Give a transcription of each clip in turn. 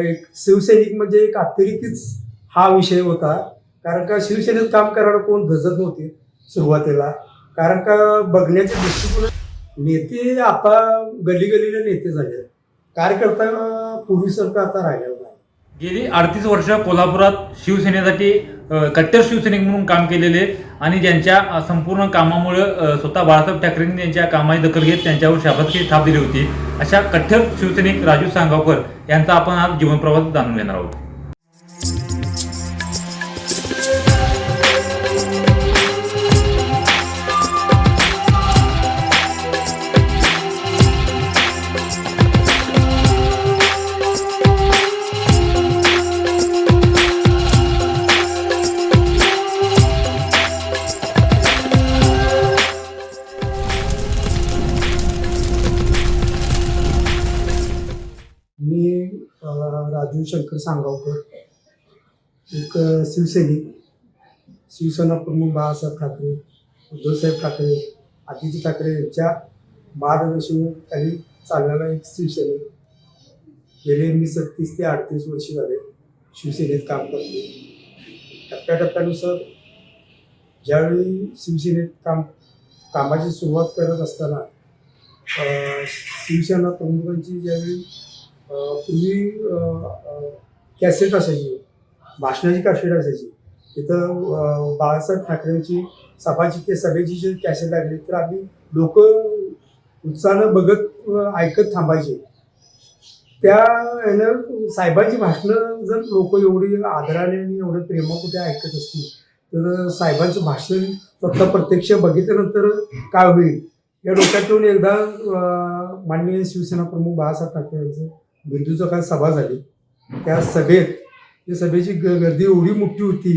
एक शिवसैनिक म्हणजे एक अतिरेकीच हा विषय होता. कारण का शिवसेनेत काम करायला कोण धजत नव्हते सुरुवातीला. कारण का बघण्याच्या दृष्टिकोन नेते आता गली गलीला नेते झाले. आहेत. कार्यकर्ता पूर्वीसारखं आता राहिलेलं नाही. गेली अडतीस वर्ष कोल्हापुरात शिवसेनेसाठी कट्टर शिवसैनिक म्हणून काम केलेले आणि ज्यांच्या संपूर्ण कामामुळं स्वतः बाळासाहेब ठाकरेंनी त्यांच्या कामाची दखल घेत त्यांच्यावर शाबासकी थाप दिली होती. अशा कट्टर शिवसैनिक राजू सांगावकर यांचा आपण आज जीवनप्रवास जाणून घेणार आहोत. सांगावकर एक शिवसैनिक शिवसेना प्रमुख बाळासाहेब ठाकरे उद्धवसाहेब ठाकरे आदित्य ठाकरे यांच्या मार्गदर्शनाखाली चालणारा एक शिवसैनिक. गेले मी सत्तीस ते अडतीस वर्ष झाले शिवसेनेत काम करते टप्प्याटप्प्यानुसार ज्यावेळी शिवसेनेत काम कामाची सुरुवात करत असताना शिवसेना प्रमुखांची ज्यावेळी पूर्वी कॅसेट असायची. भाषणाची कॅसेट असायची. तिथं बाळासाहेब ठाकरेंची सभाची ते सभेची जी कॅसेट लागली तर आम्ही लोक उत्साहानं बघत ऐकत थांबायचे. त्या यानं साहेबांची भाषणं जर लोक एवढी आदराने आणि एवढं प्रेमापुढे ऐकत असतील तर साहेबांचं भाषण स्वतः प्रत्यक्ष बघितल्यानंतर काय होईल? या डोक्यातून एकदा माननीय शिवसेना प्रमुख बाळासाहेब ठाकरे यांचं बिंदूचं काय सभा झाली. त्या सभेत त्या सभेची ग गर्दी एवढी मोठी होती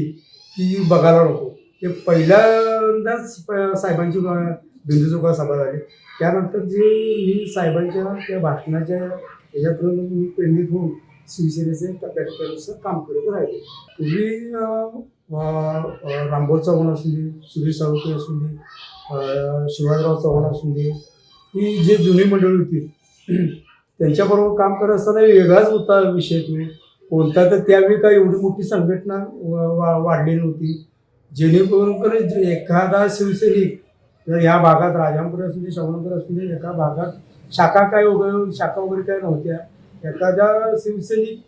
की बघायला नको. ते पहिल्यांदाच प- साहेबांची बिंदू चौका सभा झाली. त्यानंतर जे मी साहेबांच्या त्या भाषणाच्या ह्याच्यातून मी प्रेरित होऊन शिवसेनेचे टप्प्याटप्प्यानुसार काम करत राहिले. पूर्वी रामभाऊ चव्हाण असू दे सुरेश सावके असू दे शिवाजीराव चव्हाण असू दे ही जी जुनी मंडळी होती त्यांच्याबरोबर काम करत असताना वेगळाच होता विषय तो. कोणता तर त्यावेळी काय एवढी मोठी संघटना वा- वा- वाढली नव्हती. जेणेकरून करून एखादा शिवसैनिक जर ह्या भागात राजापूर असू दे शवनगर असू दे एका भागात शाखा काय वगैरे शाखा वगैरे काय नव्हत्या. एखादा शिवसैनिक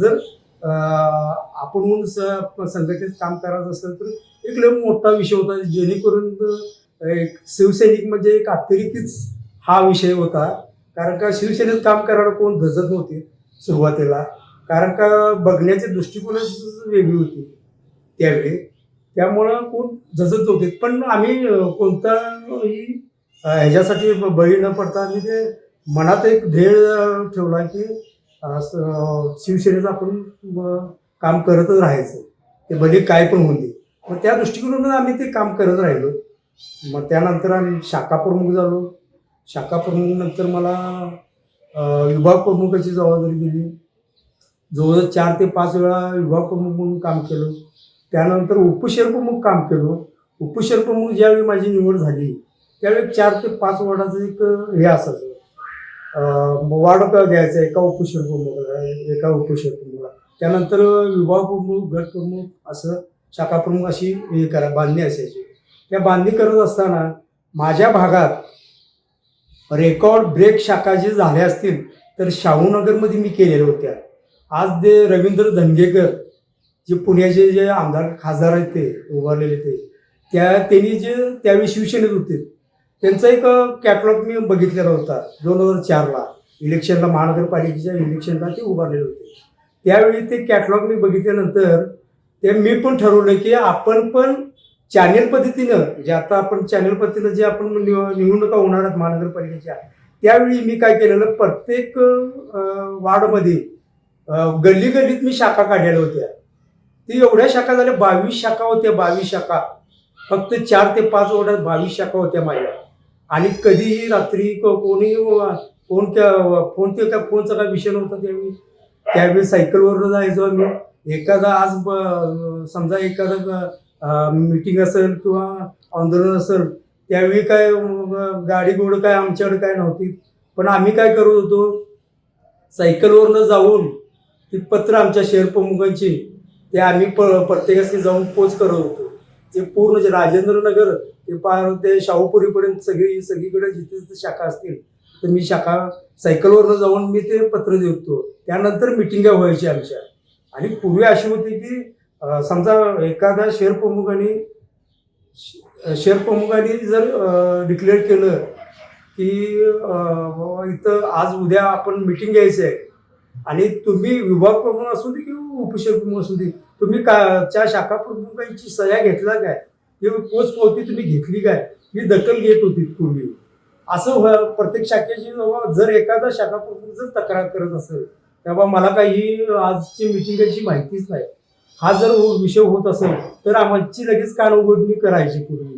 जर आपण म्हणून स- संघटनेत काम करायचं असेल तर एक लय मोठा विषय होता. जेणेकरून एक शिवसैनिक म्हणजे एक अतिरेकीच हा विषय होता. कारण का शिवसेनेत काम करायला कोण धजत नव्हते सुरुवातीला. कारण का बघण्याचे दृष्टिकोनच वेगळी होती त्यावेळी. त्यामुळं कोण झजत नव्हते. पण आम्ही कोणताही ह्याच्यासाठी ब- बळी न पडता आम्ही ते मनात एक ध्येय ठेवला की अं, शिवसेनेचं आपण काम करतच राहायचं. ते भले काय पण होऊन दे. मग त्या दृष्टिकोनातून आम्ही ते काम करत राहिलो. मग त्यानंतर आम्ही शाखा प्रमुख झालो. शाखा प्रमुखनंतर मला विभाग प्रमुखाची जबाबदारी दिली. जवळजवळ चार ते पाच वेळा विभाग प्रमुख म्हणून काम केलं. त्यानंतर उपशहर प्रमुख काम केलं. उपशहर प्रमुख ज्यावेळी माझी निवड झाली त्यावेळी चार ते पाच वॉर्डाचं एक हे असायचं. वार्ड द्यायचं एका उपशहर प्रमुखाला एका उपशहर प्रमुखाला. त्यानंतर विभाग प्रमुख गट प्रमुख असं शाखा प्रमुख अशी हे करा बांधणी असायची. त्या बांधणी करत असताना माझ्या भागात रेकॉर्ड ब्रेक शाखा जे झाल्या असतील तर शाहूनगरमध्ये मी केलेल्या होत्या. आज ते रवींद्र धंगेकर जे पुण्याचे जे आमदार खासदार आहेत ते उभारलेले ते त्या त्यांनी जे त्यावेळी शिवसेनेत होते. त्यांचा एक कॅटलॉग मी बघितलेला होता दोन हजार चारला. इलेक्शनला महानगरपालिकेच्या इलेक्शनला ते उभारलेले होते. त्यावेळी ते कॅटलॉग मी बघितल्यानंतर ते मी पण ठरवलं की आपण पण चॅनेल पद्धतीनं जे आता आपण चॅनेल पद्धतीनं जे आपण निव- निवडणुका होणार आहेत महानगरपालिकेच्या त्यावेळी मी काय केलेलं प्रत्येक वार्डमध्ये गल्ली गल्लीत मी शाखा काढलेल्या होत्या. ती एवढ्या शाखा झाल्या बावीस शाखा होत्या बावीस शाखा. फक्त चार ते पाच वार्डात बावीस शाखा होत्या माझ्या. आणि कधीही रात्री को- कोणी फोन त्या फोन ते त्या फोनचा काय विषय नव्हता त्यावेळी. त्यावेळी सायकलवरनं जायचो मी एखादा आज ब- समजा एखादा मीटिंग असेल किंवा आंदोलन असेल त्यावेळी काय गाडी गोड काय आमच्याकडे काय नव्हती. पण आम्ही काय करत होतो सायकलवरनं जाऊन ती पत्र आमच्या शहर प्रमुखांची ते आम्ही प प्रत्येकाशी जाऊन पोच करत होतो. ते पूर्ण जे राजेंद्रनगर ते पार ते शाहूपुरीपर्यंत सगळी सगळीकडे जिथे जिथे शाखा असतील तर मी शाखा सायकलवरनं जाऊन मी ते पत्र देतो त्यानंतर मिटिंगा व्हायची आमच्या. आणि पूर्वी अशी होती की समजा एखाद्या शेअर प्रमुखाने शेअर प्रमुखाने जर डिक्लेअर केलं की बाबा इथं आज उद्या आपण मिटिंग घ्यायची आहे आणि तुम्ही विभाग प्रमुख असू दे किंवा उपशेअर प्रमुख असू दे तुम्ही का च्या शाखा प्रमुखांची सह्या घेतला काय? किंवा पोच पावती तुम्ही घेतली काय? ही दखल घेत होती पूर्वी. असं व्हा- प्रत्येक शाखेची बाबा जर एखादा शाखा प्रमुख जर तक्रार करत असेल तेव्हा मला काही आजची मिटिंगची माहितीच नाही. हा जर हो- विषय होत असेल तर आमची लगेच कान उघडणी करायची पूर्वी.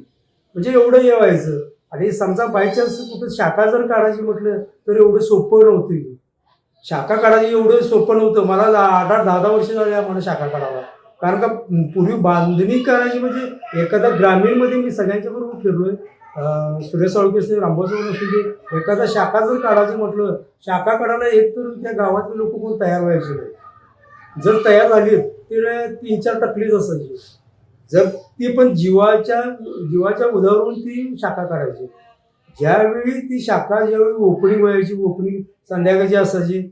म्हणजे एवढं हे व्हायचं आणि समजा बायचान्स कुठं शाखा जर काढायची म्हटलं तर एवढं सोपं नव्हतं. शाखा काढायची एवढं सोपं नव्हतं. मला आठ आठ दहा दहा वर्ष झाली आम्हाला शाखा काढावा कारण का पूर्वी बांधणी करायची म्हणजे एखादा ग्रामीणमध्ये मी सगळ्यांच्या बरोबर फिरलोय. सुरेश साळुके असते रामभाऊ असू दे एखादा शाखा जर काढायची म्हटलं शाखा काढायला एक तर त्या गावातले लोक कोण तयार व्हायचे नाही. जर तयार झाली तिला तीन चार टकलीच असायची. जर ती पण जीवाच्या जीवाच्या उदावरून ती शाखा काढायची. ज्यावेळी ती शाखा ज्यावेळी ओपनिंग व्हायची ओपनिंग संध्याकाळची असायची.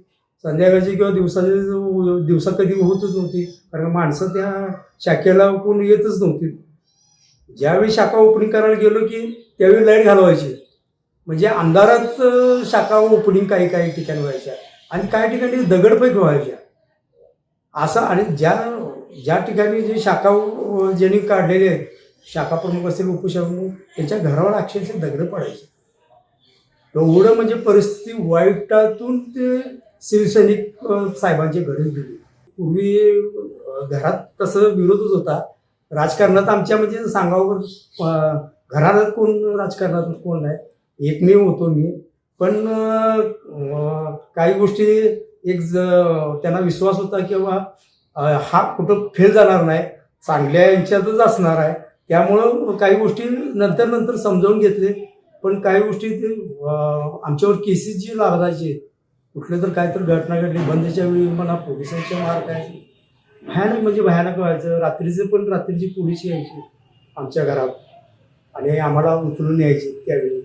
संध्याकाळची किंवा दिवसाची दिवसा कधी होतच नव्हती. कारण माणसं त्या शाखेला कोण येतच नव्हती. ज्यावेळी शाखा ओपनिंग करायला गेलो की त्यावेळी लाइट घालवायची. म्हणजे अंधारात शाखा ओपनिंग काही काही ठिकाणी व्हायच्या. आणि काही ठिकाणी दगडफेक व्हायच्या. असं आणि ज्या ज्या ठिकाणी जे शाखा ज्यांनी काढलेले आहेत शाखा प्रमुख असतील उपशाप्रमुख त्यांच्या घरावर अक्षरशः दगड पडायचे. एवढं म्हणजे परिस्थिती वाईटातून ते शिवसैनिक साहेबांचे घडून गेले पूर्वी घरात तसं विरोधच होता. राजकारणात आमच्या म्हणजे सांगावर घरात कोण राजकारणात कोण नाही. एकमेव होतो मी. पण काही गोष्टी एक ज त्यांना विश्वास होता की बाबा हा कुठं फेल जाणार नाही चांगल्या यांच्यातच असणार आहे. त्यामुळं काही गोष्टी नंतर नंतर समजावून घेतले. पण काही गोष्टी ते आमच्यावर केसेस जी लागायचे कुठले तर काय तर घटना घडली बंदच्या वेळी म्हणा पोलिसांच्या मार काय भयानक म्हणजे भयानक व्हायचं. रात्रीचे पण रात्रीची पोलीस यायची आमच्या घरात. आणि आम्हाला उचलून यायचे त्यावेळी.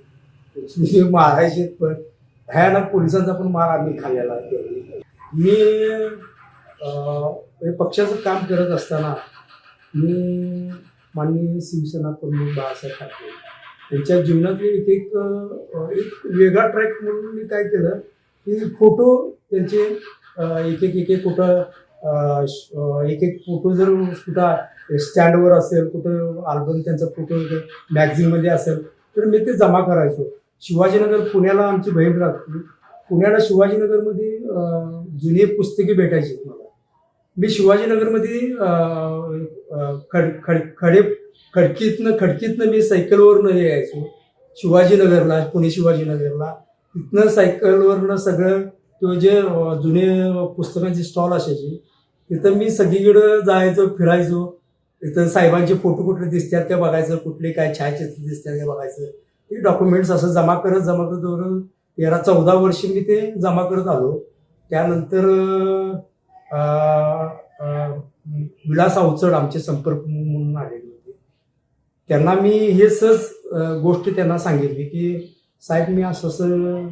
उचलून मारायचे पण भयानक पोलिसांचा पण मार आम्ही खाल्लेला त्यावेळी. मी हे पक्षाचं काम करत असताना मी माननीय शिवसेना प्रमुख बाळासाहेब ठाकरे त्यांच्या जीवनातले एक एक एक वेगळा ट्रॅक म्हणून मी काय केलं की फोटो त्यांचे एक एक एक एक कुठं एक एक फोटो जर कुठं स्टँडवर असेल कुठं आल्बम त्यांचा फोटो मॅगझिनमध्ये असेल तर मी ते जमा करायचो. शिवाजीनगर पुण्याला आमची बहीण राहते. पुण्याला शिवाजीनगरमध्ये जुनी पुस्तके भेटायची मला. मी शिवाजीनगरमध्ये खड खड खडे खडकीतनं खडकीतनं मी सायकलवरनं यायचो. शिवाजीनगरला पुणे शिवाजीनगरला. तिथनं सायकलवरनं सगळं तो जे जुने पुस्तकांचे स्टॉल असायचे तिथं मी सगळीकडं जायचो फिरायचो. तिथं साहेबांचे फोटो कुठले दिसतात का बघायचं कुठले काय छायाचित्र दिसतात ते बघायचं. ते डॉक्युमेंट्स असं जमा करत जमा करत तेरा चौदा वर्ष मी ते जमा करत आलो. त्यानंतर विलास अवचड आमचे संपर्क म्हणून आलेले होते. त्यांना मी हे सहज गोष्ट त्यांना सांगितली की साहेब मी असं असं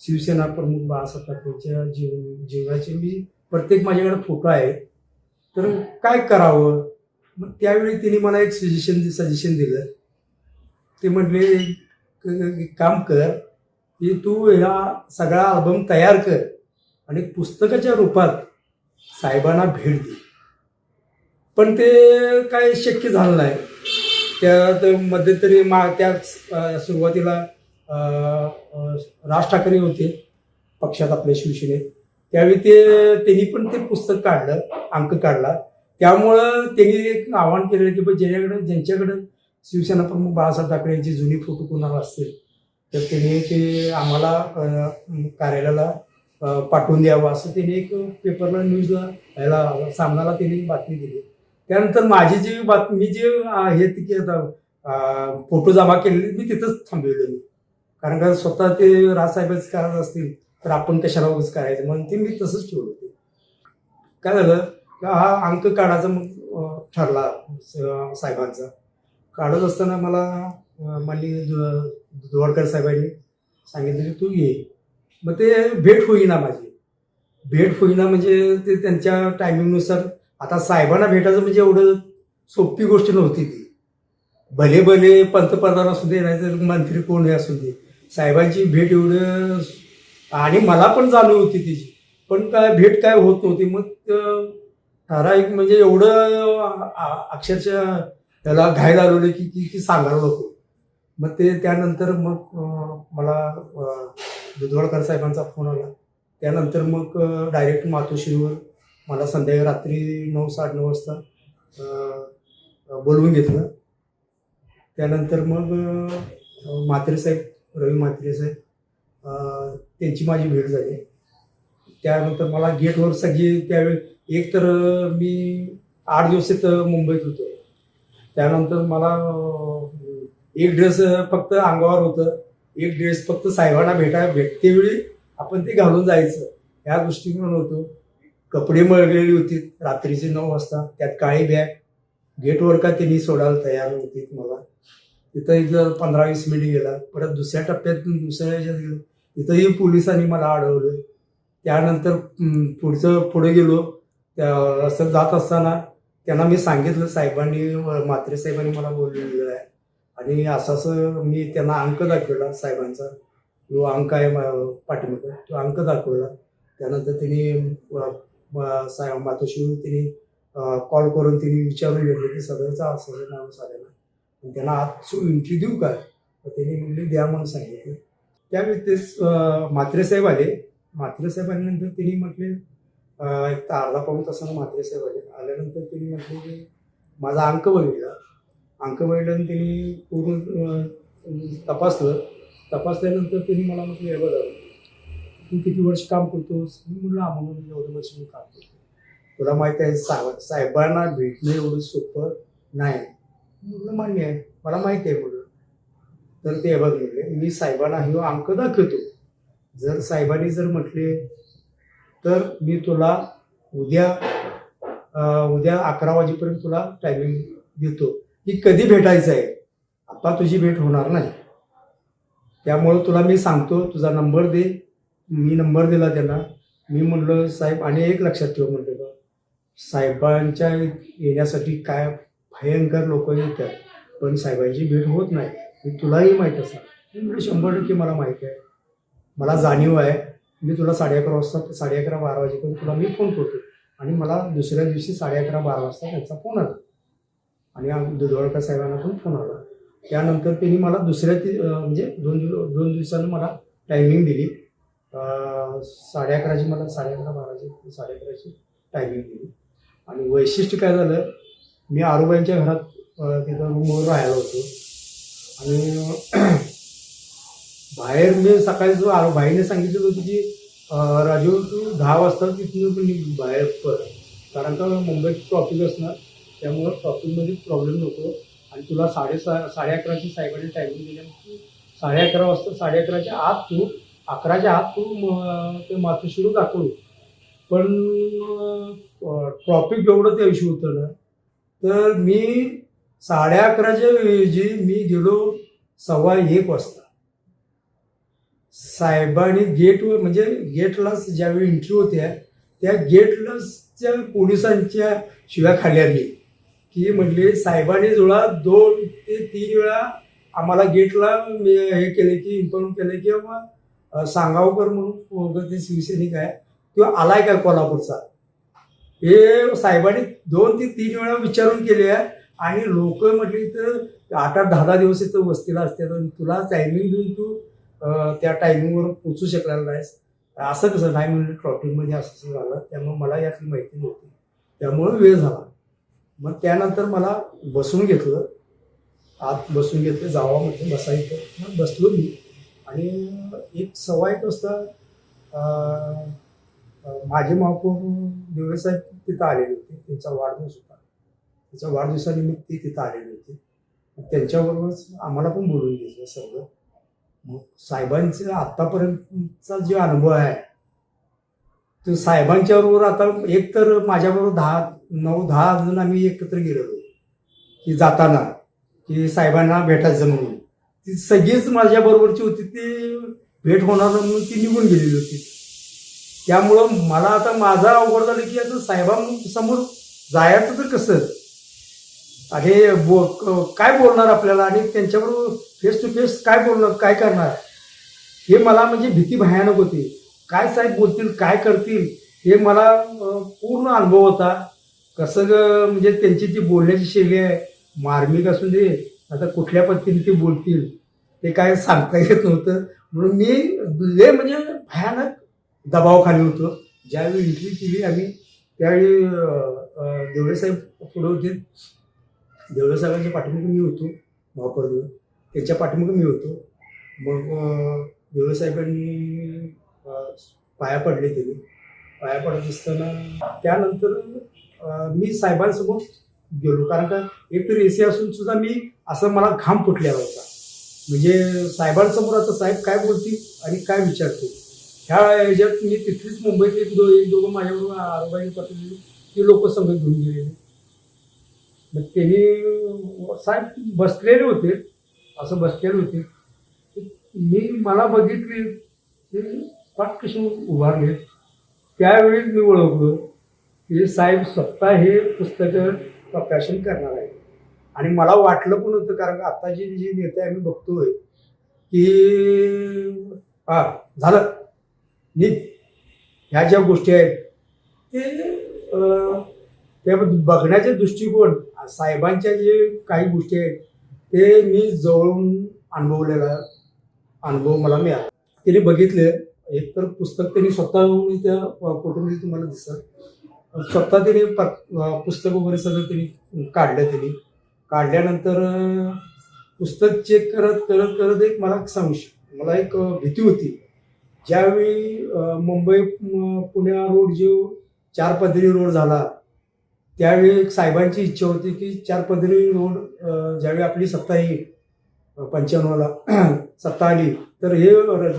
शिवसेना प्रमुख बाळासाहेब ठाकरेंच्या जीव जीवनाचे मी प्रत्येक माझ्याकडे फोटो आहे तर काय करावं? मग त्यावेळी तिने मला एक सजेशन सजेशन दिलं. ते म्हटले एक काम कर की तू ह्या सगळा अल्बम तयार कर आणि पुस्तकाच्या रूपात साहेबांना भेट दे. पण ते काय शक्य झालं नाही. त्यात मध्यंतरी मा त्या सुरुवातीला राज ठाकरे होते पक्षात आपल्या शिवसेनेत. त्यावेळी ते त्यांनी पण ते पुस्तक काढलं अंक काढला. त्यामुळं त्यांनी एक आवाहन केलेलं की बा ज्याच्याकडे ज्यांच्याकडे शिवसेना प्रमुख बाळासाहेब ठाकरे यांची जुनी फोटो कोणाला असतील तर तिने ते आम्हाला कार्यालयाला पाठवून द्यावं असं त्यांनी एक पेपरला न्यूजला ह्याला सामनाला त्यांनी बातमी दिली. त्यानंतर माझी जी बातमी जे हे ती आता फोटो जमा केलेले मी तिथंच थांबलेलो मी कारण का स्वतः ते राजसाहेबच करत असतील तर आपण कशाला उगाच करायचं? म्हणून ते मी तसंच ठेवलं होते. काय झालं? का हा अंक काढायचा मग ठरला साहेबांचा. काढत असताना मला माननीय धोडकर साहेबांनी सांगितलं की तू ये. मग ते भेट होईना माझी. भेट होईना म्हणजे ते त्यांच्या टायमिंगनुसार आता साहेबांना भेटायचं म्हणजे एवढं सोपी गोष्ट नव्हती ती. भले भले पंतप्रधान असू दे नाही तर मंत्री कोण असू दे. साहेबांची भेट एवढं आणि मला पण जाणीव होती तिची. पण काय भेट काय होत नव्हती. मग ठराविक म्हणजे एवढं अक्षरशः त्याला घाय लागलं की की की सांगायला नको. मग ते त्यानंतर मग मला दुधवडकर साहेबांचा फोन आला. त्यानंतर मग डायरेक्ट मातोश्रीवर मला संध्याकाळी रात्री नऊ साडेनऊ वाजता बोलवून घेतलं. त्यानंतर मग म्हात्रे साहेब रवी म्हात्रे साहेब त्यांची माझी भेट झाली. त्यानंतर मला गेटवर सगळी त्यावेळी एक तर मी आठ दिवस इथं मुंबईत होतो. त्यानंतर मला एक ड्रेस फक्त अंगावर होतं. एक ड्रेस फक्त साहेबांना भेटाय भेटते वेळी आपण ते घालून जायचं. ह्या दृष्टिकोन होतो. कपडे मळलेली होती रात्रीचे नऊ वाजता. त्यात काळी बॅग. गेटवर का त्यांनी सोडायला तयार होती मला. तिथं इथं पंधरा वीस मिनिट गेला. परत दुसऱ्या टप्प्यात दुसऱ्या याच्यात गेलो. तिथंही पोलिसांनी मला अडवलं. त्यानंतर पुढचं पुढे गेलो. त्या असं जात असताना त्यांना मी सांगितलं. साहेबांनी मात्रे म्हात्रे साहेबांनी मला बोललेलं आहे. आणि असं असं मी त्यांना अंक दाखवला साहेबांचा. जो अंक आहे पाठीमागं तो अंक दाखवला. त्यानंतर त्यांनी साहेब मातोशी त्यांनी कॉल करून त्यांनी विचारून घेतलं की सदरचा असं नाव साधेला आणि त्यांना आज एंट्री देऊ काय तर त्यांनी म्हणले द्या म्हणून सांगितलं. त्यावेळी तेच मात्रेसाहेब म्हात्रे साहेब आले. म्हात्रे साहेब आल्यानंतर त्यांनी म्हटले एक तर अर्धा पाऊन तासानं म्हात्रे साहेब आले. आल्यानंतर त्यांनी म्हटले की माझा अंक बघितला. अंक बघितला आणि त्यांनी पूर्ण तपासलं. तपासल्यानंतर त्यांनी मला म्हटलं हे बघा तू किती वर्ष काम करतोस? मी म्हणलं आम्हाला एवढं वर्ष मी काम करतो तुला माहिती आहे साहेब साहेबांना भेटणं एवढं सोपं नाही. म्हटलं मान्य आहे. मला माहिती आहे म्हटलं. तर ते बघ म्हणले मी साहेबांना हे अंक दाखवतो. जर साहेबांनी जर म्हटले तर मी तुला उद्या उद्या अकरा वाजेपर्यंत तुला टायमिंग देतो. की कधी भेटायचं आहे? आता तुझी भेट होणार नाही. त्यामुळं तुला मी सांगतो तुझा नंबर दे. मी नंबर दिला त्यांना मी म्हणलं साहेब आणि एक लक्षात ठेव म्हणलं बा साहेबांच्या येण्यासाठी काय भयंकर लोक येतात. पण साहेबांची भेट होत नाही. हे तुलाही माहीत असा म्हणजे शंभर टक्के मला माहीत आहे. मला जाणीव आहे. मी तुला साडे अकरा वाजता साडे अकरा बारा वाजेपर्यंत तुला मी फोन करतो. आणि मला दुसऱ्या दिवशी साडे अकरा बारा वाजता त्यांचा फोन आला. आणि आ- दुधवाडकर साहेबांना पण फोन आला. त्यानंतर त्यांनी मला दुसऱ्या ती म्हणजे दोन दिव दोन दिवसानं मला टायमिंग दिली. साडे अकराची मला साडे अकरा बाराची साडे अकराची टायमिंग दिली. आणि वैशिष्ट्य काय झालं मी आरोबाईंच्या घरात तिथं रूमवर राहायला होतो. आणि बाहेर मी सकाळी जो आरो बाईने सांगितलं होतं की राजू तू दहा वाजता तिथून पण बाहेर पर कारण का मुंबईत ट्रॉफिक असणार. त्यामुळं शॉपिंगमध्ये प्रॉब्लेम नको. आणि तुला साडेसा साडे अकराची साहेबांनी टायमिंग दिल्यामुळे साडे अकरा वाजता साडे अकराच्या आत तू अकराच्या आत तू म- ते मातोश्रीवर दाखवू. पण ट्रॉफिक एवढं त्या दिवशी होतं ना तर मी साडे अकराच्या ऐवजी मी गेलो सव्वा एक वाजता. साहेबांनी गेटवर म्हणजे गेटलाच ज्यावेळी एंट्री होत्या त्या गेटलाच त्या पोलिसांच्या शिव्या खाल्ल्या मी की म्हटले साहेबांनी जुळा दोन ते तीन वेळा आम्हाला गेटला मी हे केले की इन्फॉर्म केले की बाबा अं, सांगावकर म्हणून ते शिवसैनिक आहे. किंवा आलाय का कोल्हापूरचा? हे साहेबांनी दोन ते तीन वेळा विचारून केले आहे. आणि लोक म्हटली तर आठ आठ दहा दहा दिवस इथं वस्तीला असते तर तुला टायमिंग देऊन तू त्या टायमिंगवर पोचू शकणार नाहीस. असं कसं? नाही म्हणजे ट्रॉफिकमध्ये असं असं झालं. त्यामुळे मला यातली माहिती नव्हती. त्यामुळे वेळ झाला. मग त्यानंतर मला बसून घेतलं. आत बसून घेतलं जावा बसायचं मग बसलो मी. आणि एक सव्वा एक वाजता माझे महापौर देवळेसाहेब तिथं आलेले होते. त्यांचा वाढदिवस होता. त्याच्या वाढदिवसानिमित्त ते तिथं आलेले होते. मग त्यांच्याबरोबरच आम्हाला पण बोलून घेतलं सर्व मग साहेबांचा आत्तापर्यंतचा जो अनुभव आहे साहेबांच्या बरोबर आता एक तर माझ्याबरोबर दहा नऊ दहा जण आम्ही एकत्र गेलेलो. की जाताना की साहेबांना भेटायचं म्हणून. ती सगळीच माझ्याबरोबरची होती ती भेट होणार म्हणून ती निघून गेलेली होती. त्यामुळं मला आता माझा अवघड झालं की आता साहेबांसमोर जायचं तर कसं? आणि बो क- काय बोलणार आपल्याला? आणि त्यांच्याबरोबर फेस टू फेस काय बोलणार काय करणार? हे मला म्हणजे भीती भयानक होती. काय साहेब बोलतील काय करतील हे मला पूर्ण अनुभव होता. कसं ग- म्हणजे त्यांची जी बोलण्याची शैली आहे मार्मिक असून दे आता कुठल्या पद्धतीने ते बोलतील ते काय सांगता येत नव्हतं. म्हणून मी लय म्हणजे भयानक दबावाखाली होतो. ज्यावेळी एंट्री केली आम्ही त्यावेळी देवळेसाहेब देवळे साहेब पुढे होते. देवळे साहेबांच्या पाठीमागे मी होतो महापौर त्यांच्या मागे मी होतो. मग देवळेसाहेबांनी देवळे साहेबांनी पाया पडले तिने. पाया पडत असताना त्यानंतर मी साहेबांसमोर गेलो. कारण का एक तर एसी असून सुद्धा मी असं मला घाम फुटलेला होता. म्हणजे साहेबांसमोर आता साहेब काय बोलतील आणि काय विचारतील ह्या ह्याच्यात मी तिथलीच मुंबईत एक दो एक दोघं माझ्याबरोबर आरोबाई पाटील ती लोक संघ घेऊन गेलेली. मग त्यांनी साहेब बसलेले होते. असं बसलेले होते. मी मला बघितली की पाठ उभारले त्यावेळी मी ओळखलो की साहेब स्वतः हे पुस्तकं प्रकाशन करणार आहे आणि मला वाटलं पण होतं कारण का जी जे नेते आम्ही बघतोय की हा झालं. नी ह्या ज्या गोष्टी आहेत ते त्या बघण्याचे दृष्टिकोन साहेबांच्या जे काही गोष्टी आहेत ते मी जवळून अनुभवलेला अनुभव मला मिळाला. तिने बघितले. एक तर पुस्तक त्यांनी स्वतःहून त्या फोटोमध्ये तुम्हाला दिसत. स्वतः तिने प- पुस्तक वगैरे सगळं त्यांनी काढलं त्यांनी. काढल्यानंतर पुस्तक चेक करत करत करत एक मला संश मला एक भीती होती. ज्यावेळी मुंबई पुण्या रोड जो चार पदरी रोड झाला त्यावेळी एक साहेबांची इच्छा होती की चार पदरी रोड ज्यावेळी आपली सत्ता येईल पंच्याण्णवला सत्ता आली. तर हे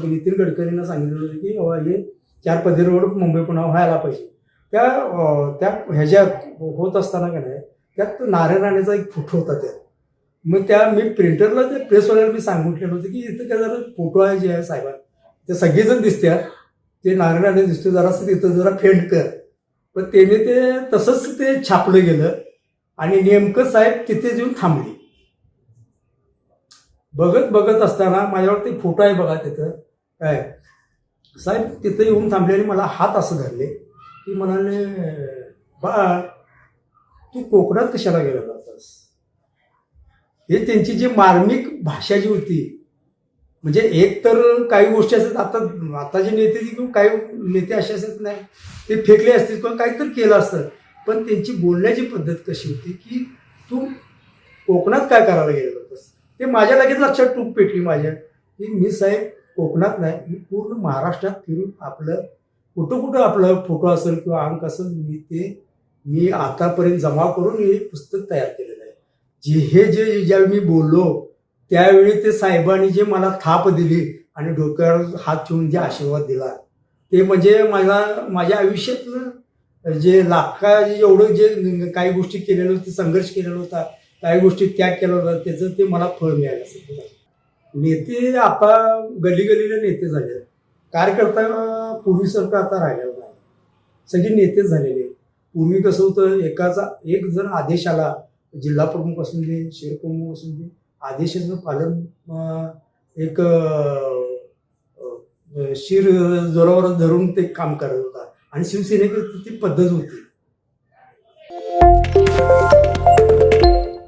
नितीन गडकरींना सांगितलं होतं की बाबा हे चार पदरी रोड मुंबई पुन्हा व्हायला पाहिजे. त्या त्या ह्याच्यात होत असताना का नाही त्यात नारायण राणेचा एक फोटो होता त्यात. मग त्या मी प्रिंटरला ते प्रेसवाल्याला मी सांगून ठेवलं होतं की इथं काय जरा फोटो आहे जे आहे साहेबा ते सगळेजण दिसतात ते नारायण राणे दिसतो जरासं तिथं जरा फेंट कर. पण त्याने ते तसंच ते छापलं गेलं. आणि नेमकं साहेब तिथे येऊन थांबली. बघत बघत असताना माझ्यावर ते फोटो आहे बघा तिथं. काय? साहेब तिथं येऊन थांबले आणि मला हात असं धरले. की म्हणाले बा तू कोकणात कशाला गेला जातास हे त्यांची जी मार्मिक भाषा जी होती म्हणजे एक तर काही गोष्टी असतात आता आता जे नेते किंवा काही नेते असे असत नाही ते फेकले असतील किंवा काहीतरी केलं असतं. पण त्यांची बोलण्याची पद्धत कशी होती की तू कोकणात काय करायला गेलं होतास? ते माझ्या लगेच लक्षात टूप पेटली माझ्या. की मी साहेब कोकणात नाही मी पूर्ण महाराष्ट्रात फिरून आपलं कुठं कुठं आपलं फोटो असेल किंवा अंक असेल मी ते मी आतापर्यंत जमा करून हे पुस्तक तयार केलेलं आहे. जे हे जे ज्यावेळी मी बोललो त्यावेळी ते साहेबांनी जे मला थाप दिली आणि डोक्यावर हात ठेवून जे आशीर्वाद दिला ते म्हणजे मला माझ्या आयुष्यातलं जे लाखा एवढं जे काही गोष्टी केलेलं होतं संघर्ष केलेला होता काही गोष्टी त्याग केल्या होता त्याचं ते मला फळ मिळालं असं नेते आता गली गलीला नेते झाले आहेत. कार्यकर्ता पूर्वीसारखं आता राहिलेलं नाही. सगळे नेतेच झालेले पूर्वी कसं होतं एकाचा एक जण आदेश आला जिल्हा प्रमुख असून दे शहर प्रमुख असून दे आदेशाचं पालन एक शिर जोरावर धरून ते काम करत होता. आणि शिवसेनेची ती पद्धत होती.